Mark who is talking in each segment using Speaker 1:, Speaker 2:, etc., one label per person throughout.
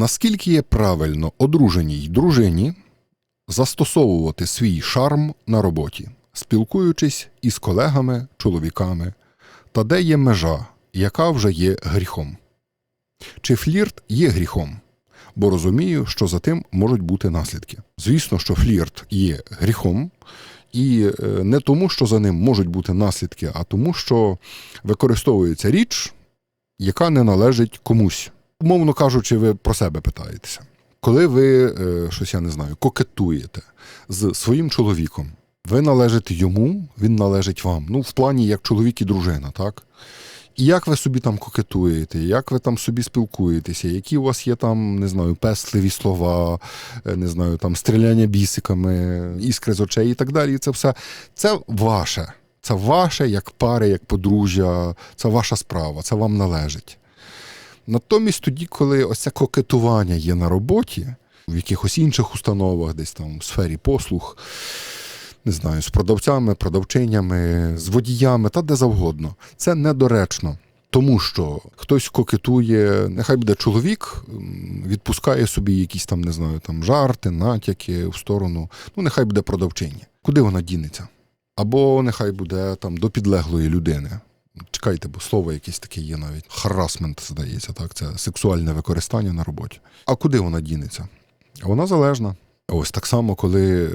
Speaker 1: Наскільки є правильно одруженій дружині застосовувати свій шарм на роботі, спілкуючись із колегами, чоловіками, та де є межа, яка вже є гріхом? Чи флірт є гріхом? Бо розумію, що за тим можуть бути наслідки. Звісно, що флірт є гріхом, і е, не тому, що за ним можуть бути наслідки, а тому, що використовується річ, яка не належить комусь. Умовно кажучи, ви про себе питаєтеся. Коли ви е, щось я не знаю, кокетуєте з своїм чоловіком, ви належите йому, він належить вам. Ну, в плані як чоловік і дружина, так? І як ви собі там кокетуєте, як ви там собі спілкуєтеся, які у вас є там, не знаю, пестливі слова, е, не знаю, там стріляння бісиками, іскри з очей і так далі. Це все це ваше. Це ваше як пари, як подружжя, це ваша справа, це вам належить. Натомість тоді, коли ось це кокетування є на роботі, в якихось інших установах, десь там в сфері послуг, не знаю, з продавцями, продавчинями, з водіями та де завгодно, це недоречно. Тому що хтось кокетує, нехай буде чоловік, відпускає собі якісь там, не знаю, там жарти, натяки в сторону. Ну, нехай буде продавчиня. Куди вона дінеться? Або нехай буде там до підлеглої людини. Чекайте, бо слово якесь таке є навіть. Харасмент, здається, так, це сексуальне використання на роботі. А куди вона дінеться? Вона залежна. Ось так само, коли е,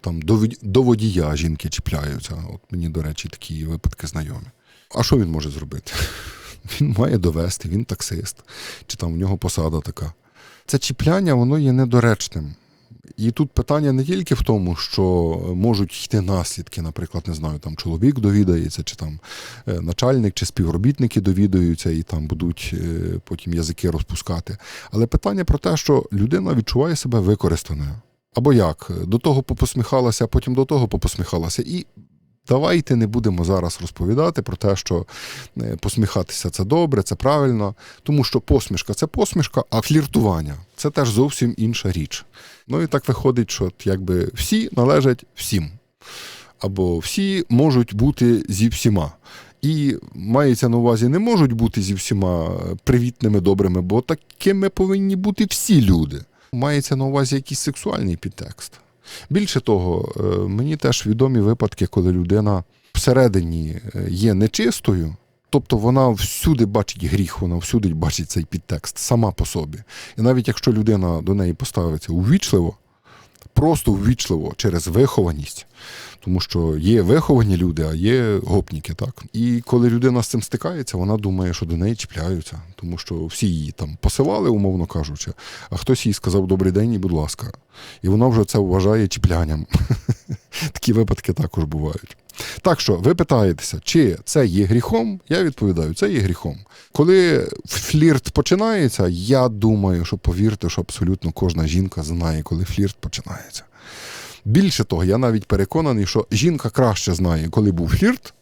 Speaker 1: там до, водія жінки чіпляються. От мені, до речі, такі випадки знайомі. А що він може зробити? Він має довести, він таксист, чи там в нього посада така. Це чіпляння, воно є недоречним. І тут питання не тільки в тому, що можуть йти наслідки, наприклад, не знаю, там чоловік довідається, чи там е, начальник, чи співробітники довідаються і там будуть е, потім язики розпускати. Але питання про те, що людина відчуває себе використаною. Або як? До того попосміхалася, потім до того попосміхалася. І давайте не будемо зараз розповідати про те, що е, посміхатися це добре, це правильно, тому що посмішка це посмішка, а фліртування це теж зовсім інша річ. Ну і так виходить, що якби всі належать всім. Або всі можуть бути зі всіма. І мається на увазі, не можуть бути зі всіма привітними, добрими, бо такими повинні бути всі люди. Мається на увазі якийсь сексуальний підтекст. Більше того, е, мені теж відомі випадки, коли людина всередині е, є нечистою, тобто вона всюди бачить гріх, вона всюди бачить цей підтекст сама по собі. І навіть якщо людина до неї поставиться увічливо, просто ввічливо через вихованість, тому що є виховані люди, а є гопніки, так. І коли людина з цим стикається, вона думає, що до неї чіпляються, тому що всі її там посилали, умовно кажучи, а хтось їй сказав добрий день і будь ласка. І вона вже це вважає чіплянням. Такі випадки також бувають. Так що ви питаєтеся, чи це є гріхом? Я відповідаю, це є гріхом. Коли флірт починається, я думаю, що повірте, що абсолютно кожна жінка знає, коли флірт починається. Більше того, я навіть переконаний, що жінка краще знає, коли був флірт,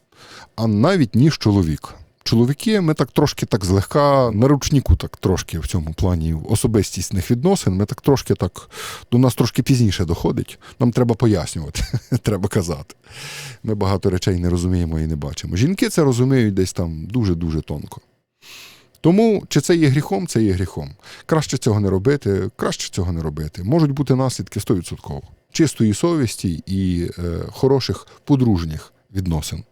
Speaker 1: а навіть ніж чоловік. Чоловіки, ми так трошки так злегка на ручнику, так трошки в цьому плані особистісних відносин. Ми так трошки так до нас трошки пізніше доходить. Нам треба пояснювати, треба казати. Ми багато речей не розуміємо і не бачимо. Жінки це розуміють десь там дуже-дуже тонко. Тому чи це є гріхом, це є гріхом. Краще цього не робити, краще цього не робити. Можуть бути наслідки 100%. Чистої совісті і е, хороших подружніх відносин.